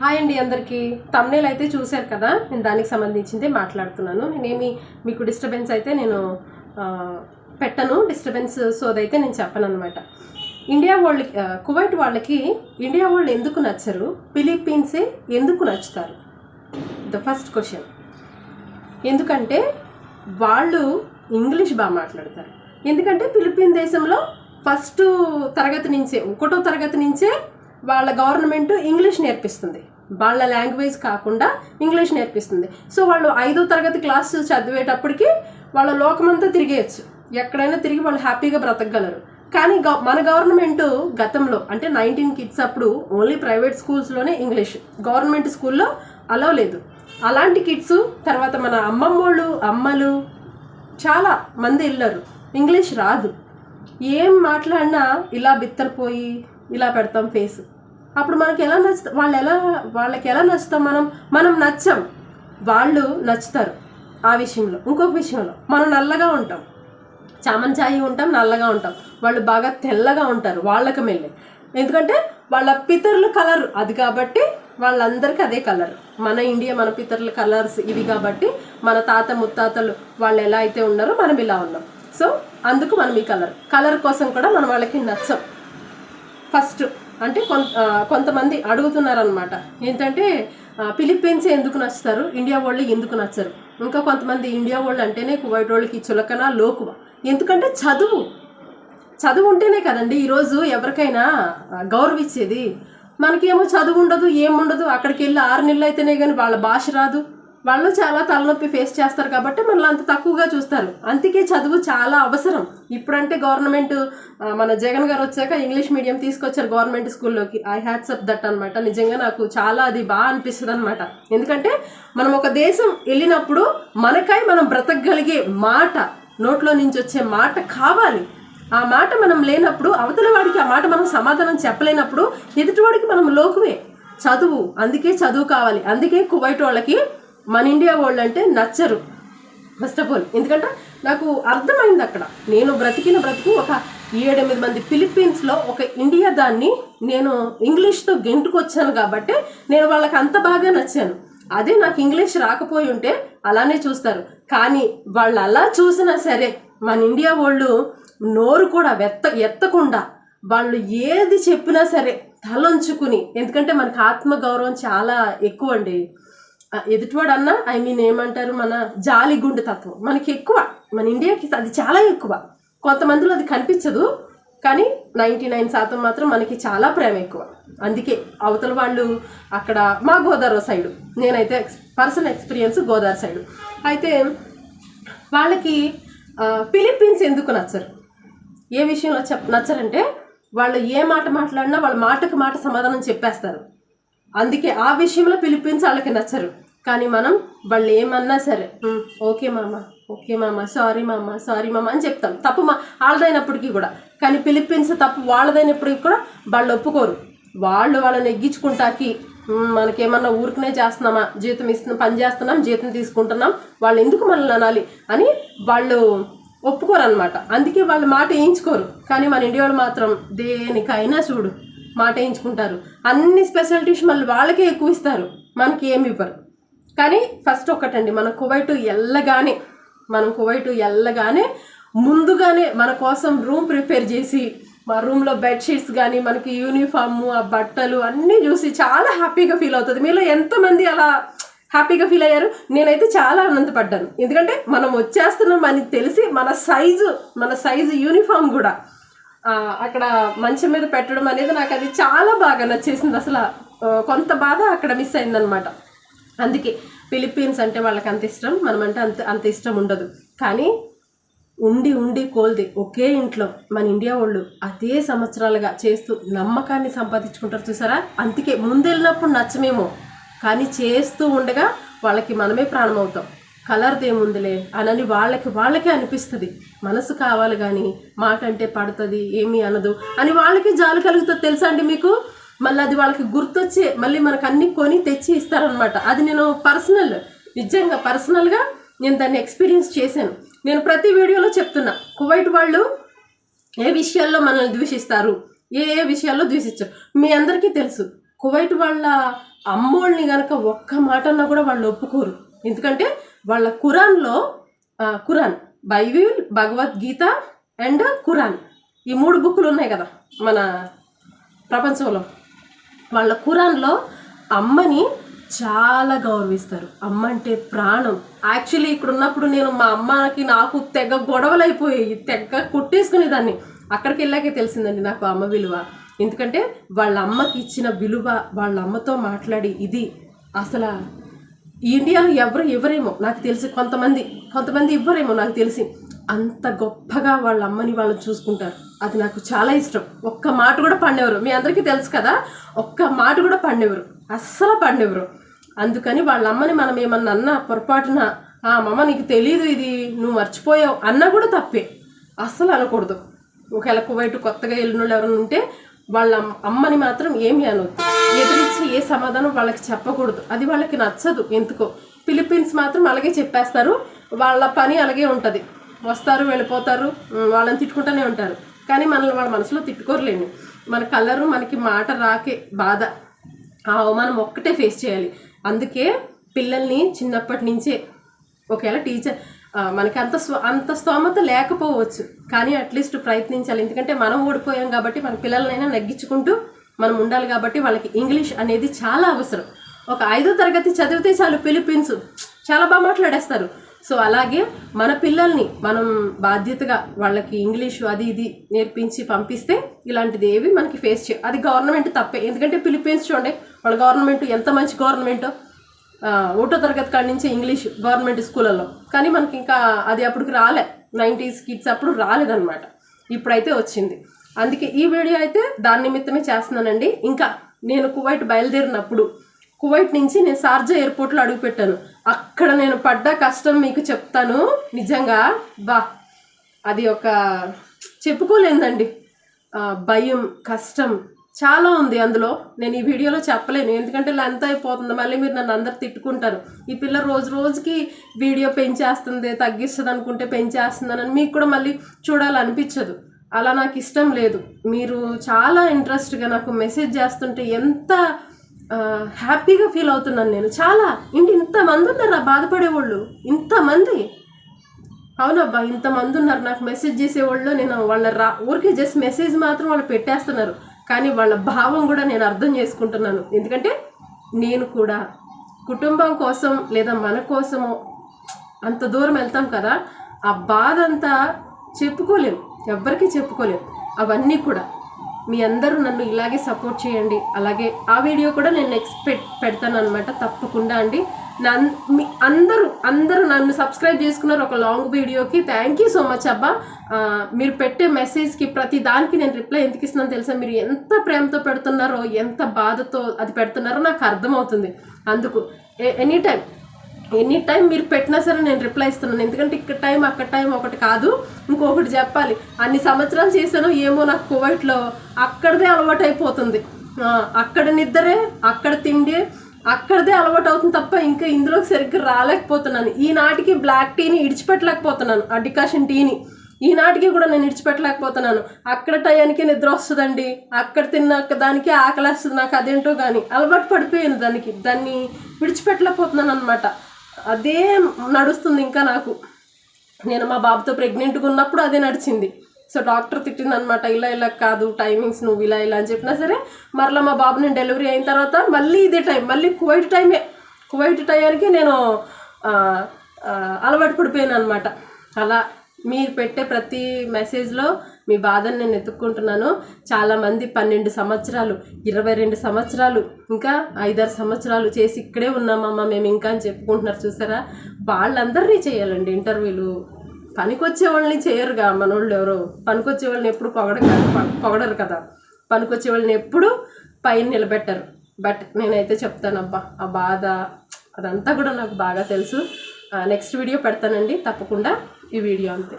Hi అండి అందరికీ. Thumbnail అయితే చూశారు కదా? నేను దానికి సంబంధించిందే మాట్లాడుతున్నాను. నేనేమి మీకు డిస్టర్బెన్స్ అయితే నేను పెట్టను. డిస్టర్బెన్స్ సోదైతే నేను చెప్పను అనమాట ఇండియా వాళ్ళకి కువైట్ వాళ్ళకి ఇండియా వాళ్ళు ఎందుకు నచ్చరు? ఫిలిప్పీన్సే ఎందుకు నచ్చుతారు? The first question. ఎందుకంటే వాళ్ళు ఇంగ్లీష్ బాగా మాట్లాడతారు. ఎందుకంటే ఫిలిప్పీన్ దేశంలో ఫస్ట్ తరగతి నుంచే ఒకటో తరగతి నుంచే వాళ్ళ గవర్నమెంట్ ఇంగ్లీష్ నేర్పిస్తుంది. వాళ్ళ లాంగ్వేజ్ కాకుండా ఇంగ్లీష్ నేర్పిస్తుంది. సో వాళ్ళు ఐదో తరగతి క్లాస్ చదివేటప్పటికి వాళ్ళ లోకమంతా తిరిగేయచ్చు. ఎక్కడైనా తిరిగి వాళ్ళు హ్యాపీగా బ్రతకగలరు. కానీ గవ- మన గవర్నమెంట్ గతంలో అంటే నైన్టీన్ కిడ్స్ అప్పుడు ఓన్లీ ప్రైవేట్ స్కూల్స్లోనే ఇంగ్లీష్. గవర్నమెంట్ స్కూల్లో అలవ్ లేదు. అలాంటి కిడ్స్ తర్వాత మన అమ్మమ్మోళ్ళు అమ్మలు చాలా మంది వెళ్ళారు ఇంగ్లీష్ రాదు. ఏం మాట్లాడినా ఇలా బిత్తరపోయి ఇలా పెడతాం ఫేస్ అప్పుడు మనకి ఎలా నచ్చుతాం వాళ్ళు ఎలా వాళ్ళకి ఎలా నచ్చుతాం మనం? మనం నచ్చం. వాళ్ళు నచ్చుతారు ఆ విషయంలో. ఇంకొక విషయంలో మనం నల్లగా ఉంటాం. చామంచాయి ఉంటాం నల్లగా ఉంటాం. వాళ్ళు బాగా తెల్లగా ఉంటారు వాళ్ళకి మెల్లే ఎందుకంటే వాళ్ళ పితరుల కలర్ అది కాబట్టి వాళ్ళందరికీ అదే కలర్. మన ఇండియా మన పితరుల కలర్స్ ఇవి కాబట్టి మన తాత ముత్తాతలు వాళ్ళు ఎలా అయితే ఉన్నారో మనం ఇలా ఉన్నాం. సో అందుకు మనం ఈ కలర్. కలర్ కోసం కూడా మనం వాళ్ళకి నచ్చం. ఫస్ట్ అంటే కొంత కొంతమంది అడుగుతున్నారనమాట ఏంటంటే ఫిలిప్పీన్స్ ఎందుకు నచ్చుతారు? ఇండియా వాళ్ళు ఎందుకు నచ్చరు? ఇంకా కొంతమంది ఇండియా వాళ్ళు అంటేనే కువైట్ వాళ్ళకి చులకన లోకువ. ఎందుకంటే చదువు. చదువు ఉంటేనే కదండి ఈరోజు ఎవరికైనా గౌరవించేది మనకేమో చదువు ఉండదు ఏముండదు అక్కడికి వెళ్ళి ఆరు నెలలు అయితేనే కానీ వాళ్ళ భాష రాదు. వాళ్ళు చాలా తలనొప్పి ఫేస్ చేస్తారు కాబట్టి మనల్ని అంత తక్కువగా చూస్తారు. అందుకే చదువు చాలా అవసరం. ఇప్పుడంటే గవర్నమెంట్ మన జగన్ గారు వచ్చాక ఇంగ్లీష్ మీడియం తీసుకొచ్చారు గవర్నమెంట్ స్కూల్లోకి. ఐ హ్యాట్స్ అప్ దట్ అనమాట నిజంగా నాకు చాలా అది బాగా అనిపిస్తుంది అనమాట ఎందుకంటే మనం ఒక దేశం వెళ్ళినప్పుడు మనకై మనం బ్రతకగలిగే మాట నోట్లో నుంచి వచ్చే మాట కావాలి. ఆ మాట మనం లేనప్పుడు అవతల వాడికి ఆ మాట మనం సమాధానం చెప్పలేనప్పుడు ఎదుటివాడికి మనం లోకువే. చదువు అందుకే చదువు కావాలి. అందుకే కువైట్ వాళ్ళకి మన ఇండియా వాళ్ళు అంటే నచ్చరు. ఫస్ట్ ఆఫ్ ఆల్ ఎందుకంటే నాకు అర్థమైంది అక్కడ. నేను బ్రతికిన బ్రతుకు ఒక ఏడెనిమిది మంది ఫిలిప్పీన్స్లో ఒక ఇండియా దాన్ని నేను ఇంగ్లీష్తో గెంటుకొచ్చాను కాబట్టి నేను వాళ్ళకి అంత బాగా నచ్చాను. అదే నాకు ఇంగ్లీష్ రాకపోయి ఉంటే అలానే చూస్తారు. కానీ వాళ్ళు అలా చూసినా సరే మన ఇండియా వాళ్ళు నోరు కూడా వెత్త ఎత్తకుండా వాళ్ళు ఏది చెప్పినా సరే తలంచుకుని ఎందుకంటే మనకు ఆత్మగౌరవం చాలా ఎక్కువ అండి ఎదుటివాడు అన్న ఐ మీన్ ఏమంటారు మన జాలి గుండె తత్వం. మనకి ఎక్కువ మన ఇండియాకి అది చాలా ఎక్కువ. కొంతమందిలో అది కనిపించదు కానీ నైంటీ నైన్ శాతం మాత్రం మనకి చాలా ప్రేమ ఎక్కువ. అందుకే అవతల వాళ్ళు అక్కడ మా గోదావరి సైడు నేనైతే పర్సనల్ ఎక్స్పీరియన్స్ గోదావరి సైడు. అయితే వాళ్ళకి ఫిలిప్పీన్స్ ఎందుకు నచ్చరు? ఏ విషయంలో చెప్ నచ్చరంటే వాళ్ళు ఏ మాట మాట్లాడినా వాళ్ళ మాటకు మాట సమాధానం చెప్పేస్తారు. అందుకే ఆ విషయంలో ఫిలిప్పీన్స్ వాళ్ళకి నచ్చరు. కానీ మనం వాళ్ళు ఏమన్నా సరే ఓకే మామ ఓకే మామ సారీ మామ సారీ మామ అని చెప్తాం. తప్పు మా వాళ్ళదైనప్పటికీ కూడా. కానీ ఫిలిప్పీన్స్ తప్పు వాళ్ళదైనప్పటికీ కూడా వాళ్ళు ఒప్పుకోరు. వాళ్ళు వాళ్ళని ఎగ్గించుకుంటాకి మనకేమన్నా ఊరికనే చేస్తున్నామా జీతం ఇస్తున్నాం పని చేస్తున్నాం జీతం తీసుకుంటున్నాం వాళ్ళు ఎందుకు మనల్ని అనాలి అని వాళ్ళు ఒప్పుకోరు అనమాట అందుకే వాళ్ళు మాట వేయించుకోరు. కానీ మన ఇండియా వాళ్ళు మాత్రం దేనికైనా చూడు మాట వేయించుకుంటారు అన్ని స్పెషాలిటీస్ మళ్ళీ వాళ్ళకే ఎక్కువ ఇస్తారు. మనకి ఏమి ఇవ్వరు. కానీ ఫస్ట్ ఒకటండి మన కువైట్ వెళ్ళగానే మనం కువైట్ వెళ్ళగానే ముందుగానే మన కోసం రూమ్ ప్రిపేర్ చేసి మా రూమ్లో బెడ్షీట్స్ కానీ మనకి యూనిఫామ్ ఆ బట్టలు అన్నీ చూసి చాలా హ్యాపీగా ఫీల్ అవుతుంది. మీలో ఎంతమంది అలా హ్యాపీగా ఫీల్ అయ్యారు? నేనైతే చాలా ఆనందపడ్డాను. ఎందుకంటే మనం వచ్చేస్తున్నాం అని తెలిసి మన సైజు మన సైజు యూనిఫామ్ కూడా. అక్కడ మంచం మీద పెట్టడం అనేది నాకు అది చాలా బాగా నచ్చేసింది. అసలు కొంత బాధ అక్కడ మిస్ అయిందనమాట. అందుకే ఫిలిప్పీన్స్ అంటే వాళ్ళకి అంత ఇష్టం మనమంటే అంత అంత ఇష్టం ఉండదు. కానీ ఉండి ఉండి కోల్ది ఒకే ఇంట్లో మన ఇండియా వాళ్ళు అదే సంవత్సరాలుగా చేస్తూ నమ్మకాన్ని సంపాదించుకుంటారు చూసారా? అందుకే ముందెళ్ళినప్పుడు నచ్చమేమో. కానీ చేస్తూ ఉండగా వాళ్ళకి మనమే ప్రాణం అవుతాం. కలర్ది ఏముందిలే అనని వాళ్ళకి వాళ్ళకే అనిపిస్తుంది. మనసు కావాలి కానీ మాట అంటే పడుతుంది ఏమీ అనదు అని వాళ్ళకి జాలి కలుగుతుంది తెలుసా అండి మీకు? మళ్ళీ అది వాళ్ళకి గుర్తొచ్చి మళ్ళీ మనకు అన్ని కొని తెచ్చి ఇస్తారనమాట అది నేను పర్సనల్ నిజంగా పర్సనల్గా నేను దాన్ని ఎక్స్పీరియన్స్ చేశాను. నేను ప్రతి వీడియోలో చెప్తున్నా కువైట్ వాళ్ళు ఏ విషయాల్లో మనల్ని ద్వేషిస్తారు? ఏ ఏ విషయాల్లో ద్వేషించరు? మీ అందరికీ తెలుసు కువైట్ వాళ్ళ అమ్మోళ్ళని కనుక ఒక్క మాట అన్నా కూడా వాళ్ళు ఒప్పుకోరు. ఎందుకంటే వాళ్ళ ఖురాన్లో Quran Bible Bhagavad Gita and Quran ఈ మూడు బుక్కులు ఉన్నాయి కదా మన ప్రపంచంలో. వాళ్ళ ఖురాన్లో అమ్మని చాలా గౌరవిస్తారు. అమ్మ అంటే ప్రాణం. యాక్చువల్లీ ఇక్కడ ఉన్నప్పుడు నేను మా అమ్మకి నాకు తెగ గొడవలు అయిపోయాయి తెగ కొట్టేసుకునేదాన్ని. అక్కడికి వెళ్ళాకే తెలిసిందండి నాకు అమ్మ విలువ. ఎందుకంటే వాళ్ళ అమ్మకి ఇచ్చిన విలువ వాళ్ళ అమ్మతో మాట్లాడి ఇది అసలు ఇండియాలో ఎవరు ఇవ్వరేమో నాకు తెలిసి కొంతమంది కొంతమంది ఇవ్వరేమో నాకు తెలిసి అంత గొప్పగా వాళ్ళ అమ్మని వాళ్ళు చూసుకుంటారు. అది నాకు చాలా ఇష్టం. ఒక్క మాట కూడా పండేవారు మీ అందరికీ తెలుసు కదా ఒక్క మాట కూడా పండేవారు అస్సలు పండేవారు అందుకని వాళ్ళ అమ్మని మనం ఏమన్నా అన్నా పొరపాటున ఆ మమ్మ నీకు తెలియదు ఇది నువ్వు మర్చిపోయావు అన్నా కూడా తప్పే. అస్సలు అనకూడదు. ఒకవేళ కువైట్ కొత్తగా వెళ్ళిన వాళ్ళు ఎవరైనా ఉంటే వాళ్ళ అమ్మని మాత్రం ఏమి అనొద్దు. ఎదురించి ఏ సమాధానం వాళ్ళకి చెప్పకూడదు. అది వాళ్ళకి నచ్చదు. ఎందుకో? ఫిలిప్పీన్స్ మాత్రం అలాగే చెప్పేస్తారు. వాళ్ళ పని అలాగే ఉంటుంది. వస్తారు వెళ్ళిపోతారు. వాళ్ళని తిట్టుకుంటూనే ఉంటారు. కానీ మనల్ని వాళ్ళ మనసులో తిట్టుకోరలేము మన కలరు మనకి మాట రాకే బాధ. ఆ అవమానం ఒక్కటే ఫేస్ చేయాలి. అందుకే పిల్లల్ని చిన్నప్పటి నుంచే ఒకవేళ టీచర్ మనకి అంత స్వ అంత స్తోమత లేకపోవచ్చు. కానీ అట్లీస్ట్ ప్రయత్నించాలి. ఎందుకంటే మనం ఓడిపోయాం కాబట్టి మన పిల్లలనైనా నగ్గించుకుంటూ మనం ఉండాలి కాబట్టి వాళ్ళకి ఇంగ్లీష్ అనేది చాలా అవసరం. ఒక ఐదో తరగతి చదివితే చాలు పిలిపించు చాలా బాగా మాట్లాడేస్తారు. సో అలాగే మన పిల్లల్ని మనం బాధ్యతగా వాళ్ళకి ఇంగ్లీషు అది ఇది నేర్పించి పంపిస్తే ఇలాంటిది ఏవి మనకి ఫేస్ చేయ అది గవర్నమెంట్ తప్పే. ఎందుకంటే ఫిలిప్పీన్స్ చూడండి వాళ్ళ గవర్నమెంట్ ఎంత మంచి గవర్నమెంటో. ఒకటో తరగతి కాడి నుంచి ఇంగ్లీష్ గవర్నమెంట్ స్కూళ్ళలో. కానీ మనకి ఇంకా అది అప్పటికి రాలే. నైంటీస్ కిడ్స్ అప్పుడు రాలేదన్నమాట. ఇప్పుడైతే వచ్చింది. అందుకే ఈ వీడియో అయితే దాని నిమిత్తమే చేస్తున్నానండి. ఇంకా నేను కువైట్ బయలుదేరినప్పుడు కువైట్ నుంచి నేను షార్జా ఎయిర్పోర్ట్లో అడుగుపెట్టాను అక్కడ నేను పడ్డ కష్టం మీకు చెప్తాను. నిజంగా బా అది ఒక చెప్పుకోలేందండి. భయం కష్టం చాలా ఉంది అందులో. నేను ఈ వీడియోలో చెప్పలేను. ఎందుకంటే లెంత్ అయిపోతుంది. మళ్ళీ మీరు నన్ను అందరు తిట్టుకుంటారు. ఈ పిల్ల రోజు రోజుకి వీడియో పెంచేస్తుంది తగ్గిస్తుంది అనుకుంటే పెంచేస్తుందని మీకు కూడా మళ్ళీ చూడాలనిపించదు. అలా నాకు ఇష్టం లేదు. మీరు చాలా ఇంట్రెస్ట్గా నాకు మెసేజ్ చేస్తుంటే ఎంత హ్యాపీగా ఫీల్ అవుతున్నాను నేను. చాలా. ఇంటి ఇంతమంది ఉన్నారు బాధపడేవాళ్ళు. ఇంతమంది. అవునబ్బా ఇంతమంది ఉన్నారు. నాకు మెసేజ్ చేసేవాళ్ళు. నేను వాళ్ళ రా ఊరికే జస్ట్ మెసేజ్ మాత్రం వాళ్ళు పెట్టేస్తున్నారు. కానీ వాళ్ళ భావం కూడా నేను అర్థం చేసుకుంటున్నాను. ఎందుకంటే నేను కూడా కుటుంబం కోసం లేదా మన కోసమో అంత దూరం వెళ్తాం కదా ఆ బాధ అంతా చెప్పుకోలేం. ఎవ్వరికీ చెప్పుకోలేం. అవన్నీ కూడా. మీ అందరూ నన్ను ఇలాగే సపోర్ట్ చేయండి. అలాగే ఆ వీడియో కూడా నేను నెక్స్ట్ పెట్ పెడతాను అనమాట తప్పకుండా అండి. అందరూ అందరూ నన్ను సబ్స్క్రైబ్ చేసుకున్నారు ఒక లాంగ్ వీడియోకి. థ్యాంక్ యూ సో మచ్ అబ్బా. మీరు పెట్టే మెసేజ్కి ప్రతి దానికి నేను రిప్లై ఎందుకు ఇస్తున్నాను తెలుసా? మీరు ఎంత ప్రేమతో పెడుతున్నారో ఎంత బాధతో అది పెడుతున్నారో నాకు అర్థమవుతుంది. అందుకు ఎనీ టైం ఎనీ టైం మీరు పెట్టినా సరే నేను రిప్లై ఇస్తున్నాను. ఎందుకంటే ఇక్కడ టైం అక్కడ టైం ఒకటి కాదు. ఇంకొకటి చెప్పాలి. అన్ని సంవత్సరాలు చేశాను ఏమో నాకు కువైట్లో అక్కడదే అలవాటు అయిపోతుంది అక్కడ నిద్రే అక్కడ తిండి అక్కడదే అలవాటు అవుతుంది తప్ప ఇంకా ఇందులోకి సరిగ్గా రాలేకపోతున్నాను. ఈనాటికి బ్లాక్ టీని ఇడిచిపెట్టలేకపోతున్నాను. ఆ డికాషన్ టీని ఈనాటికి కూడా నేను ఇడిచిపెట్టలేకపోతున్నాను. అక్కడ టయానికి నిద్ర వస్తుందండి. అక్కడ తిన్నాక దానికి ఆకలేస్తుంది నాకు అదేంటో కానీ అలవాటు పడిపోయాను దానికి. దాన్ని విడిచిపెట్టలేకపోతున్నాను అనమాట అదే నడుస్తుంది ఇంకా నాకు. నేను మా బాబుతో ప్రెగ్నెంట్గా ఉన్నప్పుడు అదే నడిచింది. సో డాక్టర్ తిట్టింది అనమాట ఇలా ఇలా కాదు టైమింగ్స్ నువ్వు ఇలా ఇలా అని చెప్పినా సరే మరలా మా బాబు నేను డెలివరీ అయిన తర్వాత మళ్ళీ ఇదే టైం మళ్ళీ కువైట్ టైమే కువైట్ టైంకి నేను అలవాటు పడిపోయాను అనమాట అలా మీరు పెట్టే ప్రతి మెసేజ్లో మీ బాధను నేను ఎత్తుక్కుంటున్నాను. చాలామంది పన్నెండు సంవత్సరాలు ఇరవై రెండు సంవత్సరాలు ఇంకా ఐదారు సంవత్సరాలు చేసి ఇక్కడే ఉన్నామమ్మా మేము ఇంకా అని చెప్పుకుంటున్నారు చూసారా? వాళ్ళందరినీ చేయాలండి ఇంటర్వ్యూలు పనికొచ్చే వాళ్ళని చేయరుగా మనోళ్ళు ఎవరు పనికొచ్చే వాళ్ళని ఎప్పుడు పొగడ పొగడరు కదా. పనికొచ్చే వాళ్ళని ఎప్పుడు పైన నిలబెట్టరు. బట్ నేనైతే చెప్తానబ్బా ఆ బాధ అదంతా కూడా నాకు బాగా తెలుసు. నెక్స్ట్ వీడియో పెడతానండి. తప్పకుండా ఈ వీడియో అంతే.